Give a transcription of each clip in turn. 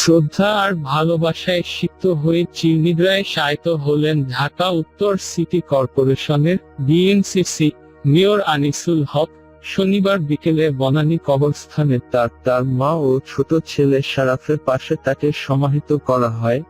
শ্রদ্ধা আর ভালোবাসায় সিক্ত হয়ে চিরনিদ্রায় সায়িত হলেন ঢাকা উত্তর সিটি কর্পোরেশনের ডিএনসিসি মেয়র আনিসুল হক। শনিবার বিকেলে বনানী কবরস্থানে তার তার মা ও ছোট ছেলে সারাফের পাশে তাকে সমাহিত করা হয়।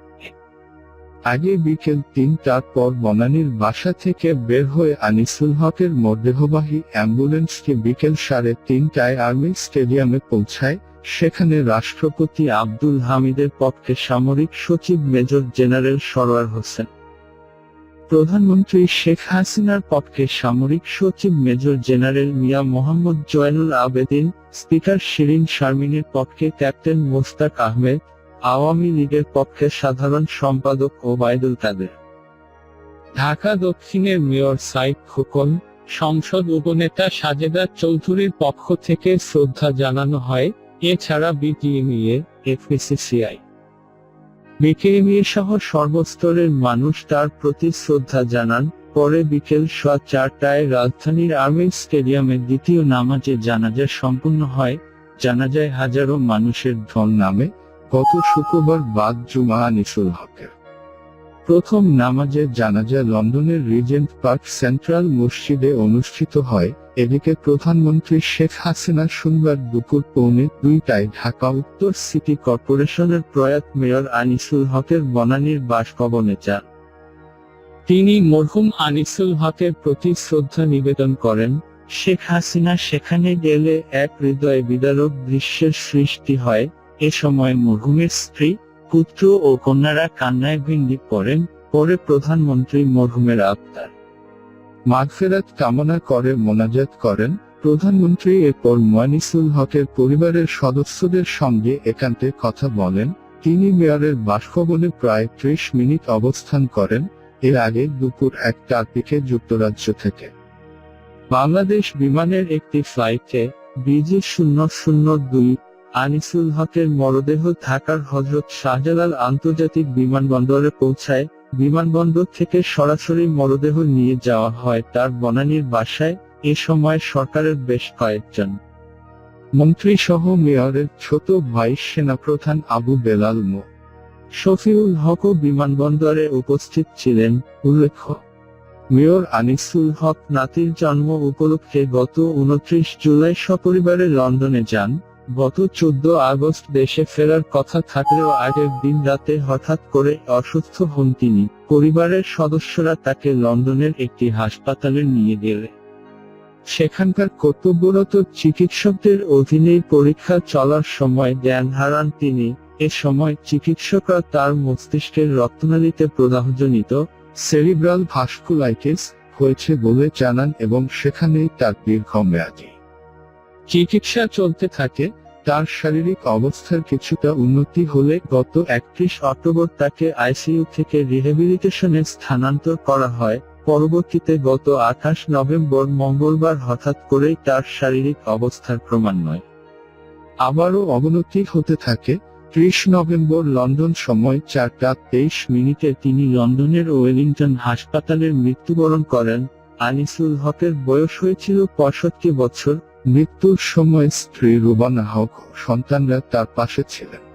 আগে বিকেল তিনটার পর বনানীর বাসা থেকে বের হয়ে আনিসুল হকের মরদেহবাহী অ্যাম্বুলেন্সটি বিকেল সাড়ে তিনটায় আর্মি স্টেডিয়ামে পৌঁছায়, সেখানে রাষ্ট্রপতি আব্দুল হামিদের পক্ষে সামরিক সচিব মেজর জেনারেল সরোয়ার হোসেন। প্রধানমন্ত্রী শেখ হাসিনার পক্ষে সামরিক সচিব major general Mia Mohammad Joynul Abedin, speaker Shirin শারমিনের পক্ষে ক্যাপ্টেন মোস্তাক আহমেদ আওয়ামী লীগের পক্ষে সাধারণ সম্পাদক ওবায়দুল কাদের। ঢাকা দক্ষিণের মেয়র সাইদ খোকন, সংসদ উপনেতা সাজেদা চৌধুরীর পক্ষ থেকে শ্রদ্ধা জানানো হয়, এছাড়া বিটিএমইএ এফবিসিসিআই বিকেএমইএ সহ সর্বস্তরের মানুষ তার প্রতি শ্রদ্ধা জানান, পরে বিকেল সোয়া চারটায় রাজধানীর আর্মি স্টেডিয়ামে দ্বিতীয় নামাজে জানাজা সম্পূর্ণ হয়, জানাজায় হাজারো মানুষের ধন নামে। গত শুক্রবার বাদ জুমা আনিসুল হকের। প্রথম নামাজের জানাজা লন্ডনের রিজেন্ট পার্ক সেন্ট্রাল মসজিদে অনুষ্ঠিত হয়, এদিকে প্রধানমন্ত্রী শেখ হাসিনা সোমবার দুপুর পৌনে দুইটায় ঢাকা উত্তর সিটি কর্পোরেশনের প্রয়াত মেয়র আনিসুল হকের বনানীর বাসভবনে যান। তিনি মরহুম আনিসুল হকের প্রতি শ্রদ্ধা নিবেদন করেন, শেখ হাসিনা সেখানে গেলে এক হৃদয় বিদারক দৃশ্যের সৃষ্টি হয় এ সময় মরহুমের স্ত্রী, পুত্র ও কন্যারা কান্নায় ভিন্ডি পড়েন, পরে প্রধানমন্ত্রী মরহুমের আত্মার মাগফেরাত কামনা করে মোনাজাত করেন, প্রধানমন্ত্রী এরপর ময়নিসুল হকের পরিবারের সদস্যদের সঙ্গে একান্তে কথা বলেন, তিনি মেয়রের বাসভবনে প্রায় ত্রিশ মিনিট অবস্থান করেন, এর আগে দুপুর একটার দিকে যুক্তরাজ্য থেকে। বাংলাদেশ বিমানের একটি ফ্লাইটে বিজি শূন্য শূন্য দুই আনিসুল হকের মরদেহ ঢাকার হজরত শাহজালাল আন্তর্জাতিক বিমানবন্দরে পৌঁছায়, বিমানবন্দর থেকে সরাসরি মরদেহ নিয়ে যাওয়া হয় তার বনানীর বাসায়, এ সময় সরকারের বেশ কয়েকজন মন্ত্রী সহ মেয়রের ছোট ভাই সেনাপ্রধান আবু বেলাল মো শফিউল হকও বিমানবন্দরে উপস্থিত ছিলেন, উল্লেখ্য। মেয়র আনিসুল হক নাতির জন্ম উপলক্ষে গত উনত্রিশ জুলাই সপরিবারে লন্ডনে যান। গত চোদ্দ আগস্ট দেশে ফেরার কথা থাকলেও আগের দিন রাতে হঠাৎ করে অসুস্থ হন তিনি। পরিবারের সদস্যরা তাকে লন্ডনের একটি হাসপাতালে নিয়ে গেলে। সেখানকার কর্তব্যরত চিকিৎসকদের অধীনেই পরীক্ষা চলার সময় জ্ঞান হারান তিনি। এ সময় চিকিৎসকরা তার মস্তিষ্কের রক্তনালীতে প্রদাহজনিত সেরিব্রাল ভাস্কুলাইটিস হয়েছে বলে জানান এবং সেখানেই তার দীর্ঘমেয়াদী চিকিৎসা চলতে থাকে। তার শারীরিক অবস্থার কিছুটা উন্নতি হলে গত একত্রিশ অক্টোবর তাকে আইসিইউ থেকে রিহেবিলিটেশনে স্থানান্তর করা হয়। পরবর্তীতে গত আঠাশ নভেম্বর মঙ্গলবার হঠাৎ করেই তার শারীরিক অবস্থার ক্রমান্বয়ে আবারও অবনতি হতে থাকে। ত্রিশ নভেম্বর লন্ডন সময় চারটা তেইশ মিনিটে তিনি লন্ডনের ওয়েলিংটন হাসপাতালের মৃত্যুবরণ করেন। আনিসুল হকের বয়স হয়েছিল পঁয়ষট্টি বছর। মৃত্যুর সময় স্ত্রী রুবানা হক সন্তানরা তার পাশে ছিলেন।